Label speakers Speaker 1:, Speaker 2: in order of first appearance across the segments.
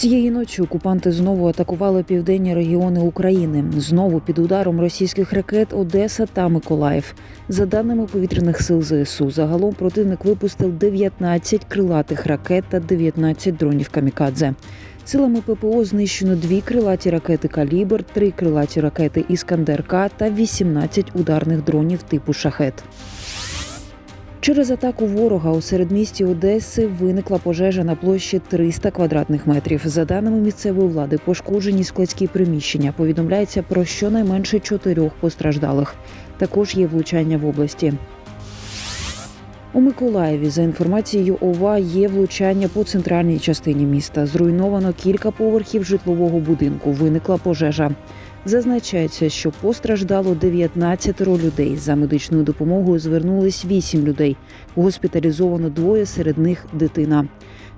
Speaker 1: Цієї ночі окупанти знову атакували південні регіони України. Знову під ударом російських ракет Одеса та Миколаїв. За даними повітряних сил ЗСУ, загалом противник випустив 19 крилатих ракет та 19 дронів камікадзе. Силами ППО знищено дві крилаті ракети Калібр, три крилаті ракети Іскандер-К та 18 ударних дронів типу Шахет. Через атаку ворога у середмісті Одеси виникла пожежа на площі 300 квадратних метрів. За даними місцевої влади, пошкоджені складські приміщення. Повідомляється про щонайменше чотирьох постраждалих. Також є влучання в області. У Миколаєві, за інформацією ОВА, є влучання по центральній частині міста. Зруйновано кілька поверхів житлового будинку. Виникла пожежа. Зазначається, що постраждало 19 людей. За медичною допомогою звернулись 8 людей. Госпіталізовано двоє, серед них дитина.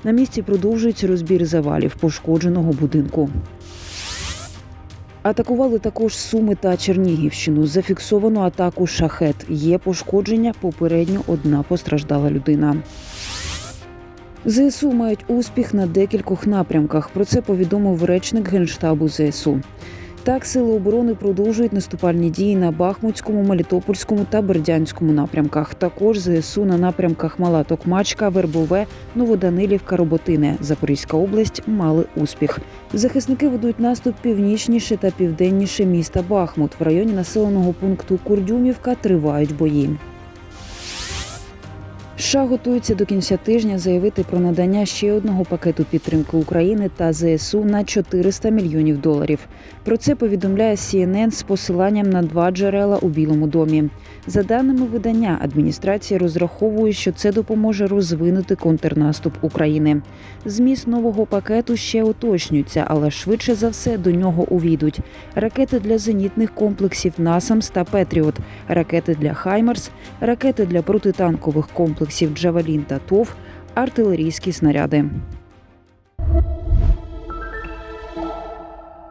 Speaker 1: На місці продовжується розбір завалів пошкодженого будинку. Атакували також Суми та Чернігівщину. Зафіксовано атаку шахет. Є пошкодження. Попередньо одна постраждала людина. ЗСУ мають успіх на декількох напрямках. Про це повідомив речник генштабу ЗСУ. Так, сили оборони продовжують наступальні дії на Бахмутському, Мелітопольському та Бердянському напрямках. Також ЗСУ на напрямках Мала Токмачка, Вербове, Новоданилівка, Роботине, Запорізька область мали успіх. Захисники ведуть наступ північніше та південніше міста Бахмут. В районі населеного пункту Курдюмівка тривають бої. США готується до кінця тижня заявити про надання ще одного пакету підтримки України та ЗСУ на 400 мільйонів доларів. Про це повідомляє CNN з посиланням на два джерела у Білому домі. За даними видання, адміністрація розраховує, що це допоможе розвинути контрнаступ України. Зміст нового пакету ще уточнюється, але швидше за все до нього увійдуть ракети для зенітних комплексів «Насамс» та Петріот, ракети для Хаймерс, ракети для протитанкових комплексів Джавелін та ТОВ, артилерійські снаряди.